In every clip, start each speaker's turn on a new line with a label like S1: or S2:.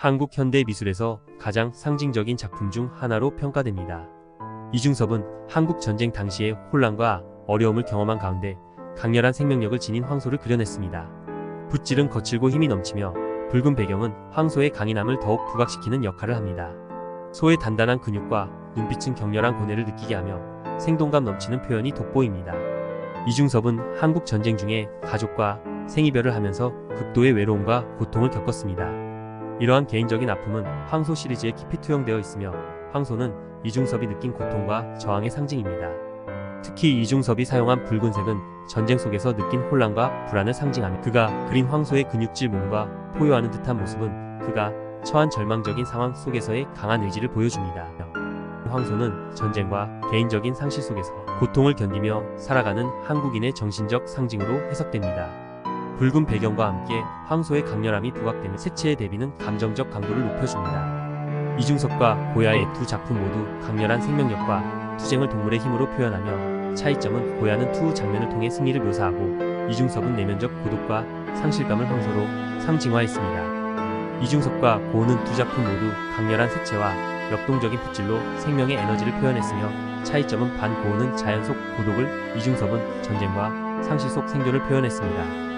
S1: 한국 현대 미술에서 가장 상징적인 작품 중 하나로 평가됩니다. 이중섭은 한국 전쟁 당시의 혼란과 어려움을 경험한 가운데 강렬한 생명력을 지닌 황소를 그려냈습니다. 붓질은 거칠고 힘이 넘치며 붉은 배경은 황소의 강인함을 더욱 부각시키는 역할을 합니다. 소의 단단한 근육과 눈빛은 격렬한 고뇌를 느끼게 하며 생동감 넘치는 표현이 돋보입니다. 이중섭은 한국 전쟁 중에 가족과 생이별을 하면서 극도의 외로움과 고통을 겪었습니다. 이러한 개인적인 아픔은 황소 시리즈에 깊이 투영되어 있으며 황소는 이중섭이 느낀 고통과 저항의 상징입니다. 특히 이중섭이 사용한 붉은색은 전쟁 속에서 느낀 혼란과 불안을 상징하며 그가 그린 황소의 근육질 몸과 포효하는 듯한 모습은 그가 처한 절망적인 상황 속에서의 강한 의지를 보여줍니다. 황소는 전쟁과 개인적인 상실 속에서 고통을 견디며 살아가는 한국인의 정신적 상징으로 해석됩니다. 붉은 배경과 함께 황소의 강렬함이 부각되며 색채의 대비는 감정적 강도를 높여줍니다. 이중섭과 고야의 두 작품 모두 강렬한 생명력과 투쟁을 동물의 힘으로 표현하며 차이점은 고야는 투 장면을 통해 승리를 묘사하고 이중섭은 내면적 고독과 상실감을 황소로 상징화했습니다. 이중섭과 고우는 두 작품 모두 강렬한 색채와 역동적인 붓질로 생명의 에너지를 표현했으며 차이점은 반 고우는 자연 속 고독을 이중섭은 전쟁과 상실 속 생존을 표현했습니다.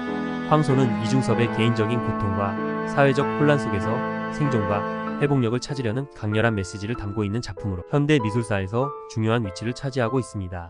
S1: 황소는 이중섭의 개인적인 고통과 사회적 혼란 속에서 생존과 회복력을 찾으려는 강렬한 메시지를 담고 있는 작품으로 현대 미술사에서 중요한 위치를 차지하고 있습니다.